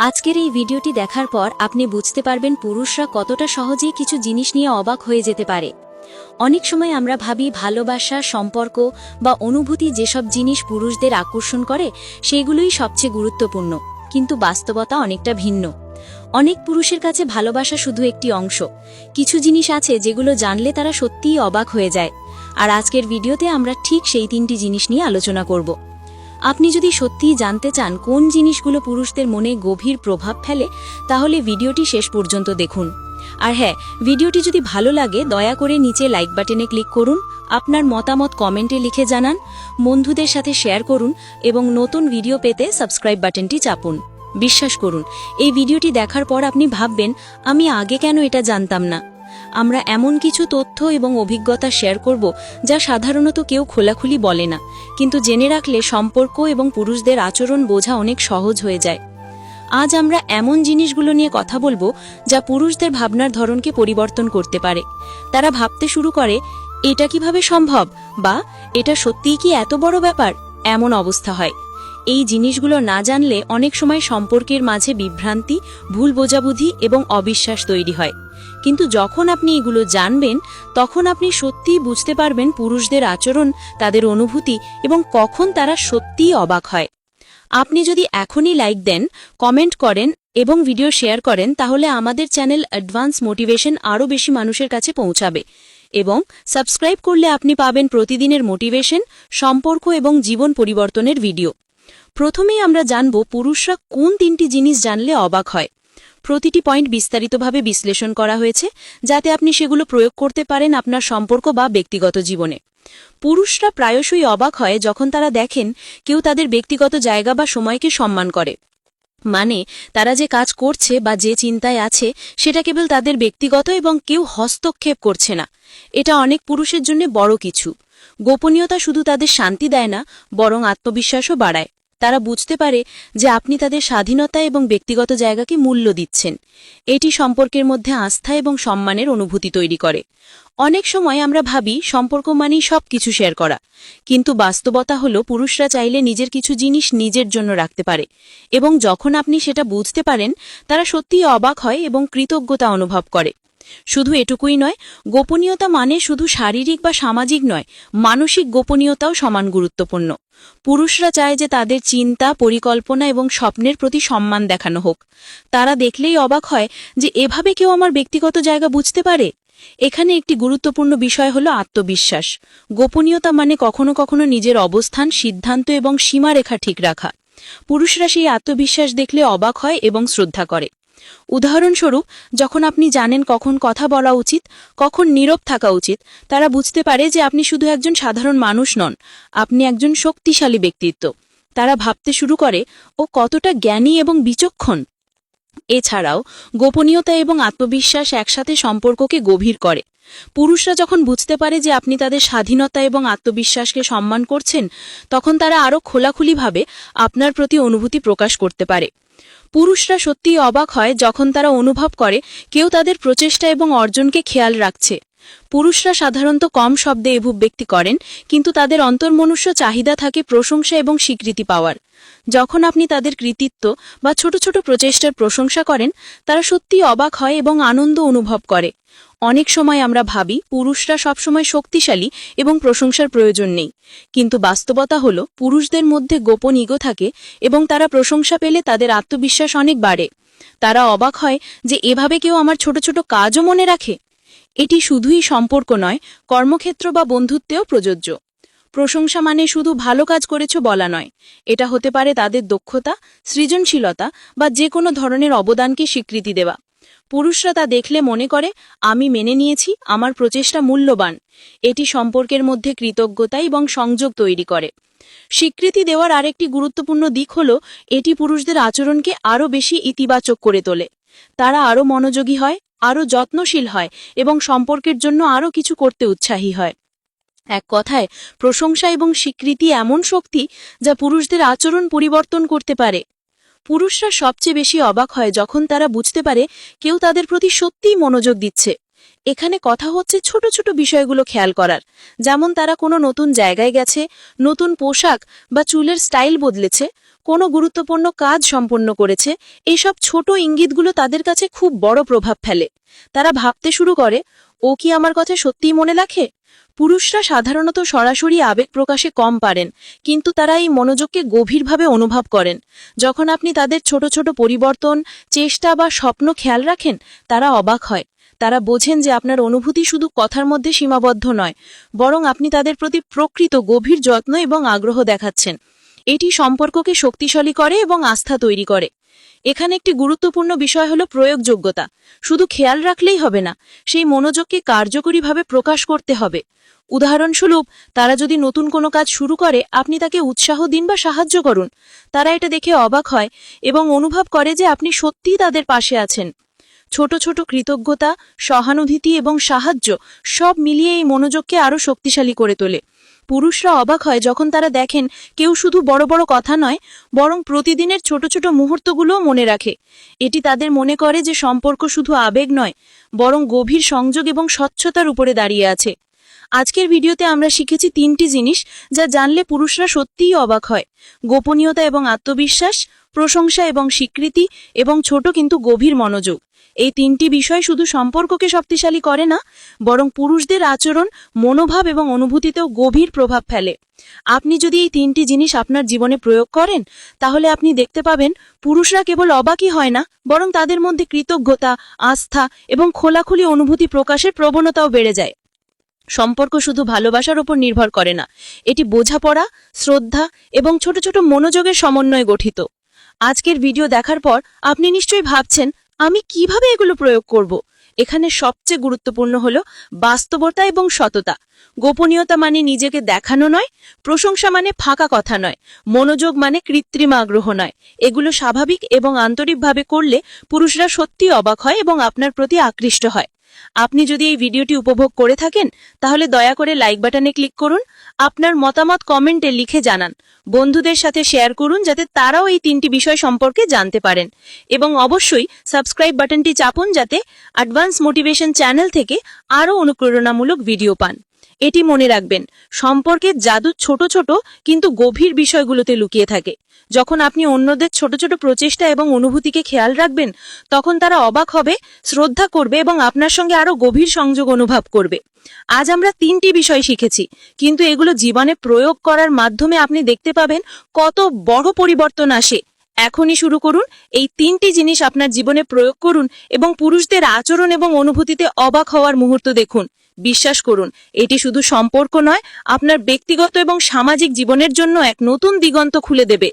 আজকের এই ভিডিওটি দেখার পর আপনি বুঝতে পারবেন পুরুষরা কতটা সহজেই কিছু জিনিস নিয়ে অবাক হয়ে যেতে পারে। অনেক সময় আমরা ভাবি ভালোবাসা, সম্পর্ক বা অনুভূতি যেসব জিনিস পুরুষদের আকর্ষণ করে, সেগুলোই সবচেয়ে গুরুত্বপূর্ণ। কিন্তু বাস্তবতা অনেকটা ভিন্ন। অনেক পুরুষের কাছে ভালোবাসা শুধু একটি অংশ। কিছু জিনিস আছে যেগুলো জানলে তারা সত্যিই অবাক হয়ে যায়। আর আজকের ভিডিওতে আমরা ঠিক সেই তিনটি জিনিস নিয়ে আলোচনা করব। আপনি যদি সত্যিই জানতে চান কোন জিনিসগুলো পুরুষদের মনে গভীর প্রভাব ফেলে, তাহলে ভিডিওটি শেষ পর্যন্ত দেখুন। আর হ্যাঁ ভিডিওটি যদি ভালো লাগে, দয়া করে নিচে লাইক বাটনে ক্লিক করুন, আপনার মতামত কমেন্টে লিখে জানান, বন্ধুদের সাথে শেয়ার করুন, এবং নতুন ভিডিও পেতে সাবস্ক্রাইব বাটনটি চাপুন। বিশ্বাস করুন, এই ভিডিওটি দেখার পর আপনি ভাববেন, আমি আগে কেন এটা জানতাম না? আমরা এমন কিছু তথ্য এবং অভিজ্ঞতা শেয়ার করব যা সাধারণত কেউ খোলাখুলি বলে না। কিন্তু জেনে রাখলে সম্পর্ক এবং পুরুষদের আচরণ বোঝা অনেক সহজ হয়ে যায়। আজ আমরা এমন জিনিসগুলো নিয়ে কথা বলব যা পুরুষদের ভাবনার ধরনকে পরিবর্তন করতে পারে। তারা ভাবতে শুরু করে, এটা কীভাবে সম্ভব? বা, এটা সত্যিই কি এত বড় ব্যাপার? এমন অবস্থা হয়। এই জিনিসগুলো না জানলে অনেক সময় সম্পর্কের মাঝে বিভ্রান্তি, ভুল বোঝাবুঝি এবং অবিশ্বাস তৈরি হয়। কিন্তু যখন আপনি এগুলো জানবেন, তখন আপনি সত্যিই বুঝতে পারবেন পুরুষদের আচরণ, তাদের অনুভূতি এবং কখন তারা সত্যিই অবাক হয়। আপনি যদি এখনই লাইক দেন, কমেন্ট করেন এবং ভিডিও শেয়ার করেন, তাহলে আমাদের চ্যানেল অ্যাডভান্স মোটিভেশন আরও বেশি মানুষের কাছে পৌঁছাবে এবং সাবস্ক্রাইব করলে আপনি পাবেন প্রতিদিনের মোটিভেশন, সম্পর্ক এবং জীবন পরিবর্তনের ভিডিও। প্রথমেই আমরা জানব পুরুষরা কোন তিনটি জিনিস জানলে অবাক হয়। প্রতিটি পয়েন্ট বিস্তারিতভাবে বিশ্লেষণ করা হয়েছে, যাতে আপনি সেগুলো প্রয়োগ করতে পারেন আপনার সম্পর্ক বা ব্যক্তিগত জীবনে। পুরুষরা প্রায়শই অবাক হয় যখন তারা দেখেন কেউ তাদের ব্যক্তিগত জায়গা বা সময়কে সম্মান করে। মানে তারা যে কাজ করছে বা যে চিন্তায় আছে, সেটা কেবল তাদের ব্যক্তিগত এবং কেউ হস্তক্ষেপ করছে না। এটা অনেক পুরুষের জন্য বড় কিছু। গোপনীয়তা শুধু তাদের শান্তি দেয় না, বরং আত্মবিশ্বাসও বাড়ায়। তারা বুঝতে পারে যে আপনি তাদের স্বাধীনতা এবং ব্যক্তিগত জায়গাকে মূল্য দিচ্ছেন। এটি সম্পর্কের মধ্যে আস্থা এবং সম্মানের অনুভূতি তৈরি করে। অনেক সময় আমরা ভাবি, সম্পর্ক মানেই সব কিছু শেয়ার করা। কিন্তু বাস্তবতা হল, পুরুষরা চাইলে নিজের কিছু জিনিস নিজের জন্য রাখতে পারে। এবং যখন আপনি সেটা বুঝতে পারেন, তারা সত্যিই অবাক হয় এবং কৃতজ্ঞতা অনুভব করে। শুধু এটুকুই নয়, গোপনীয়তা মানে শুধু শারীরিক বা সামাজিক নয়, মানসিক গোপনীয়তাও সমান গুরুত্বপূর্ণ। পুরুষরা চায় যে তাদের চিন্তা, পরিকল্পনা এবং স্বপ্নের প্রতি সম্মান দেখানো হোক। তারা দেখলেই অবাক হয় যে এভাবে কেউ আমার ব্যক্তিগত জায়গা বুঝতে পারে। এখানে একটি গুরুত্বপূর্ণ বিষয় হল আত্মবিশ্বাস। গোপনীয়তা মানে কখনো কখনো নিজের অবস্থান, সিদ্ধান্ত এবং সীমারেখা ঠিক রাখা। পুরুষরা সেই আত্মবিশ্বাস দেখলে অবাক হয় এবং শ্রদ্ধা করে। উদাহরণস্বরূপ, যখন আপনি জানেন কখন কথা বলা উচিত, কখন নীরব থাকা উচিত, তারা বুঝতে পারে যে আপনি শুধু একজন সাধারণ মানুষ নন, আপনি একজন শক্তিশালী ব্যক্তিত্ব। তারা ভাবতে শুরু করে, ও কতটা জ্ঞানী এবং বিচক্ষণ। এছাড়াও, গোপনীয়তা এবং আত্মবিশ্বাস একসাথে সম্পর্ককে গভীর করে। পুরুষরা যখন বুঝতে পারে যে আপনি তাদের স্বাধীনতা এবং আত্মবিশ্বাসকে সম্মান করছেন, তখন তারা আরও খোলাখুলিভাবে আপনার প্রতি অনুভূতি প্রকাশ করতে পারে। পুরুষরা সত্যিই অবাক হয় যখন তারা অনুভব করে কেউ তাদের প্রচেষ্টা এবং অর্জনকে খেয়াল রাখছে। পুরুষরা সাধারণত কম শব্দে অভিব্যক্তি করেন, কিন্তু তাদের অন্তর্মনুষ্য চাহিদা থাকে প্রশংসা এবং স্বীকৃতি পাওয়ার। যখন আপনি তাদের কৃতিত্ব বা ছোট ছোট প্রচেষ্টার প্রশংসা করেন, তারা সত্যিই অবাক হয় এবং আনন্দ অনুভব করে। অনেক সময় আমরা ভাবি, পুরুষরা সবসময় শক্তিশালী এবং প্রশংসার প্রয়োজন নেই। কিন্তু বাস্তবতা হল, পুরুষদের মধ্যে গোপন ইগো থাকে এবং তারা প্রশংসা পেলে তাদের আত্মবিশ্বাস অনেক বাড়ে। তারা অবাক হয় যে এভাবে কেউ আমার ছোট ছোট কাজও মনে রাখে। এটি শুধুই সম্পর্ক নয়, কর্মক্ষেত্র বা বন্ধুত্বেও প্রযোজ্য। প্রশংসা মানে শুধু ভালো কাজ করেছ বলা নয়। এটা হতে পারে তাদের দক্ষতা, সৃজনশীলতা বা যে কোনো ধরনের অবদানকে স্বীকৃতি দেওয়া। পুরুষরা তা দেখলে মনে করে, আমি মেনে নিয়েছি, আমার প্রচেষ্টা মূল্যবান। এটি সম্পর্কের মধ্যে কৃতজ্ঞতা এবং সংযোগ তৈরি করে। স্বীকৃতি দেওয়ার আরেকটি গুরুত্বপূর্ণ দিক হল, এটি পুরুষদের আচরণকে আরও বেশি ইতিবাচক করে তোলে। তারা আরও মনোযোগী হয় আরও যত্নশীল হয় এবং সম্পর্কের জন্য আরও কিছু করতে উৎসাহী হয়। এক কথায়, প্রশংসা এবং স্বীকৃতি এমন শক্তি যা পুরুষদের আচরণ পরিবর্তন করতে পারে। পুরুষরা সবচেয়ে বেশি অবাক হয় যখন তারা বুঝতে পারে কেউ তাদের প্রতি সত্যিই মনোযোগ দিচ্ছে। এখানে কথা হচ্ছে ছোট ছোট বিষয়গুলো খেয়াল করার। যেমন তারা কোনো নতুন জায়গায় গেছে, নতুন পোশাক বা চুলের স্টাইল বদলেছে, কোনো গুরুত্বপূর্ণ কাজ সম্পন্ন করেছে এইসব ছোট ইঙ্গিতগুলো তাদের কাছে খুব বড় প্রভাব ফেলে। তারা ভাবতে শুরু করে, ও কি আমার কথা সত্যিই মনে রাখে? পুরুষরা সাধারণত সরাসরি আবেগ প্রকাশে কম পারেন, কিন্তু তারা এই মনোযোগকে গভীরভাবে অনুভব করেন। যখন আপনি তাদের ছোট ছোট পরিবর্তন, চেষ্টা বা স্বপ্ন খেয়াল রাখেন, তারা অবাক হয়। তারা বোঝেন যে আপনার অনুভূতি শুধু কথার মধ্যে সীমাবদ্ধ নয়, বরং আপনি তাদের প্রতি প্রকৃত গভীর যত্ন এবং আগ্রহ দেখাচ্ছেন। এটি সম্পর্ককে শক্তিশালী করে এবং আস্থা তৈরি করে। এখানে একটি গুরুত্বপূর্ণ বিষয় হল প্রয়োগযোগ্যতা। শুধু খেয়াল রাখলেই হবে না, সেই মনোযোগকে কার্যকরীভাবে প্রকাশ করতে হবে। উদাহরণস্বরূপ, তারা যদি নতুন কোনো কাজ শুরু করে, আপনি তাকে উৎসাহ দিন বা সাহায্য করুন। তারা এটা দেখে অবাক হয় এবং অনুভব করে যে আপনি সত্যিই তাদের পাশে আছেন। ছোট ছোট কৃতজ্ঞতা, সহানুভূতি এবং সাহায্য সব মিলিয়ে এই মনোযোগকে আরও শক্তিশালী করে তোলে। পুরুষরা অবাক হয় যখন তারা দেখেন কেউ শুধু বড় বড় কথা নয়, বরং প্রতিদিনের ছোট ছোট মুহূর্তগুলোও মনে রাখে। এটি তাদের মনে করে যে সম্পর্ক শুধু আবেগ নয়, বরং গভীর সংযোগ এবং স্বচ্ছতার উপরে দাঁড়িয়ে আছে। আজকের ভিডিওতে আমরা শিখেছি তিনটি জিনিস যা জানলে পুরুষরা সত্যিই অবাক হয়। গোপনীয়তা এবং আত্মবিশ্বাস, প্রশংসা এবং স্বীকৃতি এবং ছোট কিন্তু গভীর মনোযোগ। এই তিনটি বিষয় শুধু সম্পর্ককে শক্তিশালী করে না, বরং পুরুষদের আচরণ, মনোভাব এবং অনুভূতিতেও গভীর প্রভাব ফেলে। আপনি যদি এই তিনটি জিনিস আপনার জীবনে প্রয়োগ করেন, তাহলে আপনি দেখতে পাবেন পুরুষরা কেবল অবাকই হয় না, বরং তাদের মধ্যে কৃতজ্ঞতা, আস্থা এবং খোলাখুলি অনুভূতি প্রকাশের প্রবণতাও বেড়ে যায়। সম্পর্ক শুধু ভালোবাসার উপর নির্ভর করে না, এটি বোঝাপড়া, শ্রদ্ধা এবং ছোট ছোট মনোযোগের সমন্বয়ে গঠিত। আজকের ভিডিও দেখার পর আপনি নিশ্চয়ই ভাবছেন, আমি কীভাবে এগুলো প্রয়োগ করব? এখানে সবচেয়ে গুরুত্বপূর্ণ হল বাস্তবতা এবং সততা। গোপনীয়তা মানে নিজেকে দেখানো নয়, প্রশংসা মানে ফাঁকা কথা নয়, মনোযোগ মানে কৃত্রিম আগ্রহ নয়। এগুলো স্বাভাবিক এবং আন্তরিকভাবে করলে পুরুষরা সত্যি অবাক হয় এবং আপনার প্রতি আকৃষ্ট হয়। আপনি যদি এই ভিডিওটি উপভোগ করে থাকেন, তাহলে দয়া করে লাইক বাটনে ক্লিক করুন। আপনার মতামত কমেন্টে লিখে জানান। বন্ধুদের সাথে শেয়ার করুন, যাতে তারাও এই তিনটি বিষয় সম্পর্কে জানতে পারেন। এবং অবশ্যই সাবস্ক্রাইব বাটনটি চাপুন, যাতে অ্যাডভান্স মোটিভেশন চ্যানেল থেকে আরও অনুপ্রেরণামূলক ভিডিও পান। এটি মনে রাখবেন, সম্পর্কের জাদু ছোট ছোট কিন্তু গভীর বিষয়গুলোতে লুকিয়ে থাকে। যখন আপনি অন্যদের ছোট ছোট প্রচেষ্টা এবং অনুভূতিকে খেয়াল রাখবেন, তখন তারা অবাক হবে, শ্রদ্ধা করবে এবং আপনার সঙ্গে আরও গভীর সংযোগ অনুভব করবে। আজ আমরা তিনটি বিষয় শিখেছি, কিন্তু এগুলো জীবনে প্রয়োগ করার মাধ্যমে আপনি দেখতে পাবেন কত বড় পরিবর্তন আসে। এখনই শুরু করুন, এই তিনটি জিনিস আপনার জীবনে প্রয়োগ করুন এবং পুরুষদের আচরণ এবং অনুভূতিতে অবাক হওয়ার মুহূর্ত দেখুন। বিশ্বাস করুন, এটি শুধু সম্পর্ক নয়, আপনার ব্যক্তিগত এবং সামাজিক জীবনের জন্য এক নতুন দিগন্ত খুলে দেবে।